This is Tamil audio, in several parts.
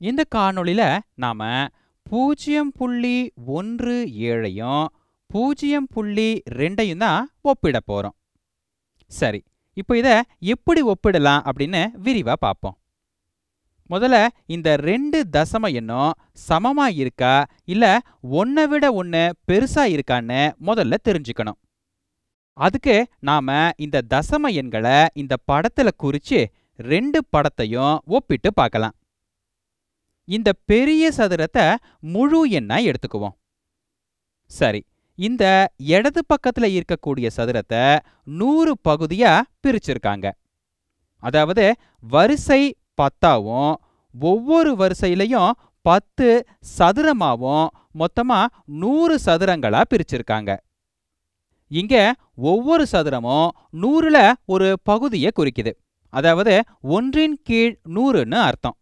இந்த காணொளியில நாம பூஜ்ஜியம் புள்ளி ஒன்று ஏழையும் பூஜ்ஜியம் புள்ளி ரெண்டையும் தான் ஒப்பிட போறோம். சரி இப்போ இதை எப்படி ஒப்பிடலாம் அப்படின்னு விரிவா பார்ப்போம். முதல்ல இந்த ரெண்டு தசம எண்ணும் சமமா இருக்கா இல்ல ஒன்றை விட ஒன்று பெருசா இருக்கான்னு முதல்ல தெரிஞ்சுக்கணும். அதுக்கு நாம இந்த தசம எண்களை இந்த படத்துல குறிச்சு ரெண்டு படத்தையும் ஒப்பிட்டு பார்க்கலாம். இந்த பெரிய சதுரத்தை முழு எண்ணா எடுத்துக்குவோம். சரி இந்த இடது பக்கத்துல இருக்கக்கூடிய சதுரத்தை நூறு பகுதியா பிரிச்சிருக்காங்க. அதாவது வரிசை பத்தாவும் ஒவ்வொரு வரிசையிலையும் பத்து சதுரமாவும் மொத்தமா நூறு சதுரங்களா பிரிச்சிருக்காங்க. இங்க ஒவ்வொரு சதுரமும் நூறுல ஒரு பகுதியை குறிக்குது. அதாவது ஒன்றின் கீழ் நூறுன்னு அர்த்தம்.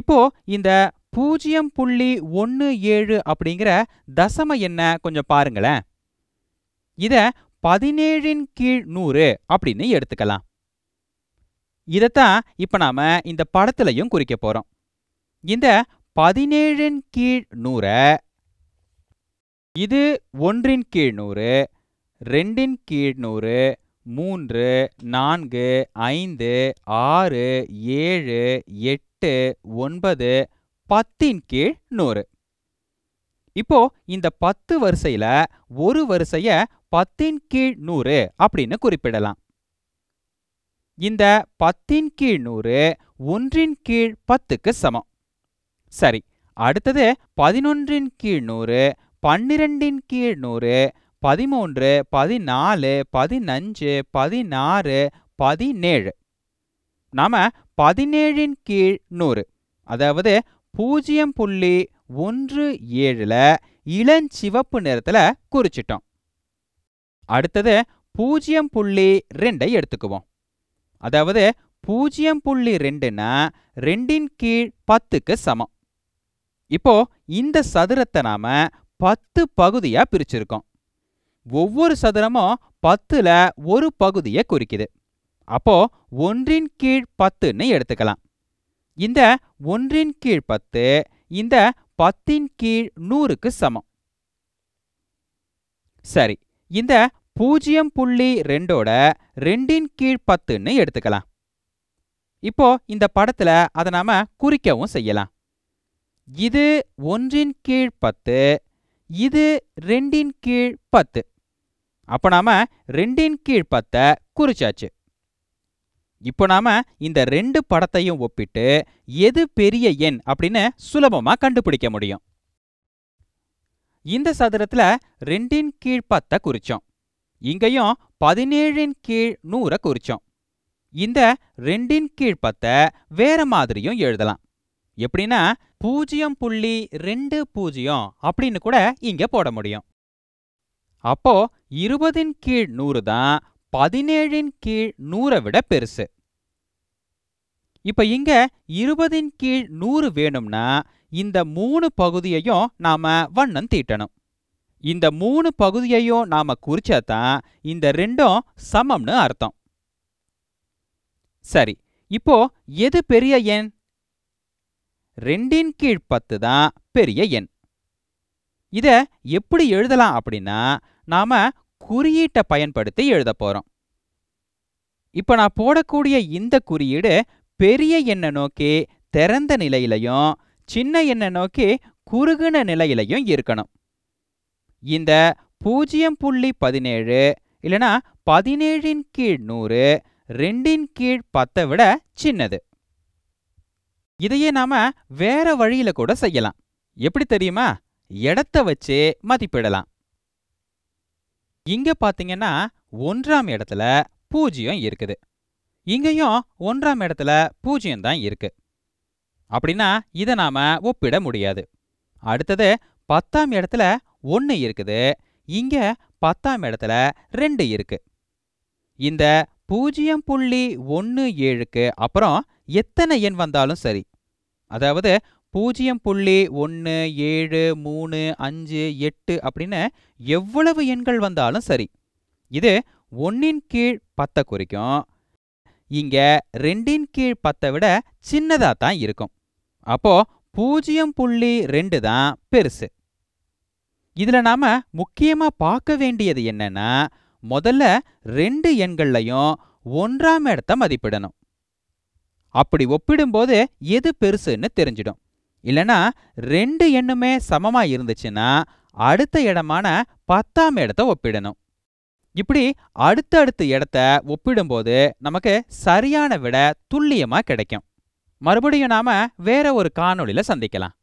இப்போ இந்த பூஜ்ஜியம் புள்ளி ஒன்று ஏழு அப்படிங்கிற தசம என்ன கொஞ்சம் பாருங்களேன். இத பதினேழின் கீழ் நூறு அப்படின்னு எடுத்துக்கலாம். இதைத்தான் இப்ப நாம இந்த படத்துலையும் குறிக்க போறோம். இந்த பதினேழின் கீழ் நூறை இது ஒன்றின் கீழ் நூறு ரெண்டின் கீழ் நூறு மூன்று நான்கு ஐந்து ஆறு ஏழு எட்டு ஒன்பது பத்தின் கீழ் நூறு. இப்போ இந்த பத்து வரிசையில ஒரு வரிசைய பத்தின் கீழ் நூறு அப்படின்னு குறிப்பிடலாம். இந்த பத்தின் கீழ் நூறு ஒன்றின் கீழ் பத்துக்கு சமம். சரி அடுத்தது பதினொன்றின் கீழ் நூறு பன்னிரெண்டின் கீழ் நூறு பதிமூன்று பதினாலு பதினஞ்சு பதினாறு பதினேழு. நாம பதினேழின் கீழ் நூறு. அதாவது பூஜ்ஜியம் புள்ளி ஒன்று ஏழுல இளஞ்சிவப்பு நிறத்துல குறிச்சிட்டோம். அடுத்தது பூஜ்ஜியம் புள்ளி ரெண்டை எடுத்துக்குவோம். அதாவது பூஜ்ஜியம் புள்ளி ரெண்டுன்னா ரெண்டின் கீழ் பத்துக்கு சமம். இப்போ இந்த சதுரத்தை நாம பத்து பகுதியா பிரிச்சிருக்கோம். ஒவ்வொரு சதுரமும் பத்துல ஒரு பகுதியை குறிக்குது. அப்போ ஒன்றின் கீழ் பத்துன்னு எடுத்துக்கலாம். இந்த ஒன்றின் கீழ் பத்து இந்த பத்தின் கீழ் நூறுக்கு சமம். சரி இந்த பூஜ்ஜியம் புள்ளி ரெண்டோட ரெண்டின் கீழ் பத்துன்னு எடுத்துக்கலாம். இப்போ இந்த படத்துல அதை நாம குறிக்கவும் செய்யலாம். இது ஒன்றின் கீழ் பத்து இது ரெண்டின் கீழ் பத்து. அப்போ நாம ரெண்டின் கீழ் பத்தை குறிச்சாச்சு. இப்போ நாம இந்த ரெண்டு படத்தையும் ஒப்பிட்டு எது பெரிய எண் அப்படின்னு சுலபமா கண்டுபிடிக்க முடியும். இந்த சதுரத்துல ரெண்டின் கீழ் பத்தை குறிச்சோம். இங்கேயும் பதினேழின் கீழ் நூறை குறிச்சோம். இந்த ரெண்டின் கீழ் பத்தை வேற மாதிரியும் எழுதலாம். எப்படின்னா பூஜ்ஜியம் புள்ளி ரெண்டு பூஜ்ஜியம் அப்படின்னு கூட இங்க போட முடியும். அப்போ இருபதின் கீழ் நூறு தான் பதினேழின் கீழ் நூறை விட பெருசு. இப்ப இங்க இருபதின் கீழ் நூறு வேணும்னா இந்த மூணு பகுதியையும் நாம வண்ணம் தீட்டணும். இந்த மூணு பகுதியையும் நாம குறிச்சாதான் இந்த ரெண்டும் சமம்னு அர்த்தம். சரி இப்போ எது பெரிய எண்? ரெண்டின் கீழ் பத்து தான் பெரிய எண். இத எப்படி எழுதலாம் அப்படின்னா நாம குறியீட்டை பயன்படுத்தி எழுத போறோம். இப்ப நான் போடக்கூடிய இந்த குறியீடு பெரிய எண்ணை நோக்கி திறந்த நிலையிலையும் சின்ன எண்ணை நோக்கி குறுகுன நிலையிலையும் இருக்கணும். இந்த பூஜ்ஜியம் புள்ளி பதினேழு இல்லனா பதினேழின் கீழ் நூறு ரெண்டின் கீழ் பத்தை விட சின்னது. இதையே நாம வேற வழியில கூட செய்யலாம். எப்படி தெரியுமா? இடத்த வச்சு மதிப்பிடலாம். இங்க பாத்தீங்கன்னா ஒன்றாம் இடத்துல பூஜ்ஜியம் இருக்குது. இங்கேயும் ஒன்றாம் இடத்துல பூஜ்ஜியம் தான் இருக்கு. அப்படின்னா இதை நாம ஒப்பிட முடியாது. அடுத்தது பத்தாம் இடத்துல ஒன்று இருக்குது. இங்க பத்தாம் இடத்துல ரெண்டு இருக்கு. இந்த பூஜ்ஜியம் புள்ளி ஒன்று ஏழுக்கு அப்புறம் எத்தனை எண் வந்தாலும் சரி. அதாவது பூஜ்ஜியம் புள்ளி ஒன்று ஏழு மூணு அஞ்சு எட்டு அப்படின்னு எவ்வளவு எண்கள் வந்தாலும் சரி. இது ஒன்னின் கீழ் பத்தை குறிக்கும். இங்க ரெண்டின் கீழ் பத்தை விட சின்னதா தான் இருக்கும். அப்போ பூஜ்ஜியம் புள்ளி ரெண்டு தான் பெருசு. இதுல நாம முக்கியமா பார்க்க வேண்டியது என்னன்னா முதல்ல ரெண்டு எண்கள்லையும் ஒன்றாம் இடத்த மதிப்பிடணும். அப்படி ஒப்பிடும்போது எது பெருசுன்னு தெரிஞ்சிடும். இல்லனா ரெண்டு எண்ணுமே சமமா இருந்துச்சுன்னா அடுத்த இடமான பத்தாம் இடத்த ஒப்பிடணும். இப்படி அடுத்தடுத்த இடத்த ஒப்பிடும்போது நமக்கு சரியான விட துல்லியமா கிடைக்கும். மறுபடியும் நாம வேற ஒரு காணொளியில சந்திக்கலாம்.